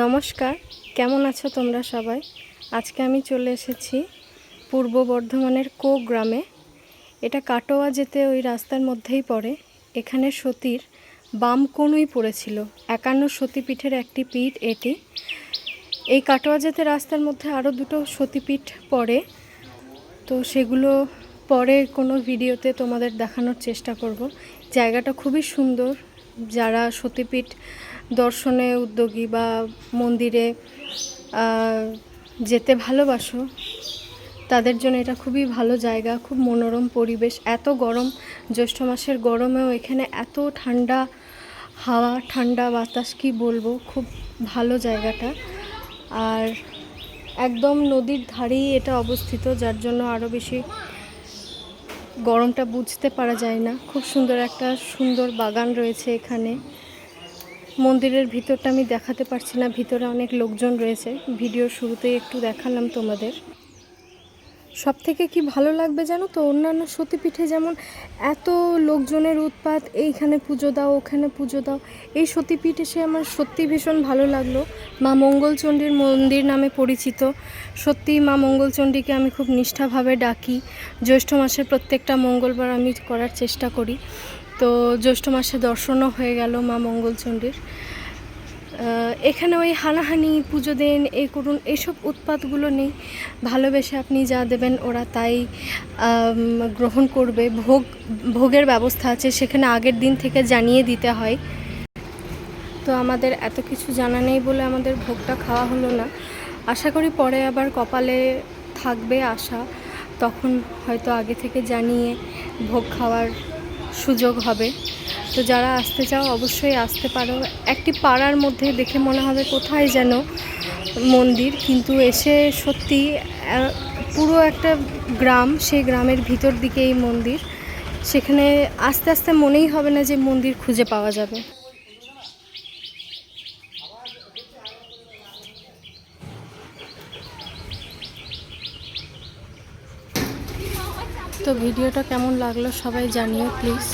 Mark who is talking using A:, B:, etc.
A: নমস্কার, কেমন আছো তোমরা সবাই? আজকে আমি চলে এসেছি পূর্ব বর্ধমানের কো গ্রামে। এটা কাটোয়া যেতে ওই রাস্তার মধ্যেই পড়ে। এখানে সতীর বাম কোণই পড়েছিল, একান্ন সতীপীঠের একটি পীঠ এটি। এই কাটোয়া যেতে রাস্তার মধ্যে আরও দুটো সতীপীঠ পড়ে, তো সেগুলো পরে কোনো ভিডিওতে তোমাদের দেখানোর চেষ্টা করব। জায়গাটা খুবই সুন্দর। যারা সতীপীঠ দর্শনে উদ্যোগী বা মন্দিরে যেতে ভালোবাসো, তাদের জন্য এটা খুবই ভালো জায়গা, খুব মনোরম পরিবেশ। এত গরম, জ্যৈষ্ঠ মাসের গরমেও এখানে এত ঠান্ডা হাওয়া, ঠান্ডা বাতাস, কি বলব? খুব ভালো জায়গাটা। আর একদম নদীর ধারেই এটা অবস্থিত, যার জন্য আরও বেশি গরমটা বুঝতে পারা যায় না। খুব সুন্দর একটা সুন্দর বাগান রয়েছে এখানে। মন্দিরের ভিতরটা আমি দেখাতে পারছি না, ভিতরে অনেক লোকজন রয়েছে। ভিডিও শুরুতেই একটু দেখালাম তোমাদের। সব থেকে কি ভালো লাগবে জানো তো? অন্যান্য সতীপীঠে যেমন এত লোকজনের উৎপাত, এইখানে পুজো দাও, ওখানে পুজো দাও, এই সতীপীঠ এসে আমার সত্যি ভীষণ ভালো লাগল। মা মঙ্গলচণ্ডীর মন্দির নামে পরিচিত। সত্যি মা মঙ্গলচণ্ডীকে আমি খুব নিষ্ঠাভাবে ডাকি। জ্যৈষ্ঠ মাসের প্রত্যেকটা মঙ্গলবার আমি করার চেষ্টা করি। তো জ্যৈষ্ঠ মাসে দর্শনও হয়ে গেল মা মঙ্গলচণ্ডীর। এখানে ওই হানাহানি, পুজো দেন, এই করুন এইসব উৎপাতগুলো নেই। ভালোবেসে আপনি যা দেবেন ওরা তাই গ্রহণ করবে। ভোগ, ভোগের ব্যবস্থা আছে, সেখানে আগের দিন থেকে জানিয়ে দিতে হয়। তো আমাদের এত কিছু জানা নেই বলে আমাদের ভোগটা খাওয়া হলো না। আশা করি পরে আবার কপালে থাকবে আশা। তখন হয়তো আগে থেকে জানিয়ে ভোগ খাওয়ার সুযোগ হবে। তো যারা আসতে চাও, অবশ্যই আসতে পারো। একটি পাড়ার মধ্যে দেখে মনে হবে কোথায় যেন মন্দির, কিন্তু এসে সত্যি পুরো একটা গ্রাম, সেই গ্রামের ভিতর দিকে এই মন্দির। সেখানে আস্তে আস্তে মনেই হবে না যে মন্দির খুঁজে পাওয়া যাবে। তো ভিডিওটা কেমন লাগল সবাই জানিও, প্লিজ।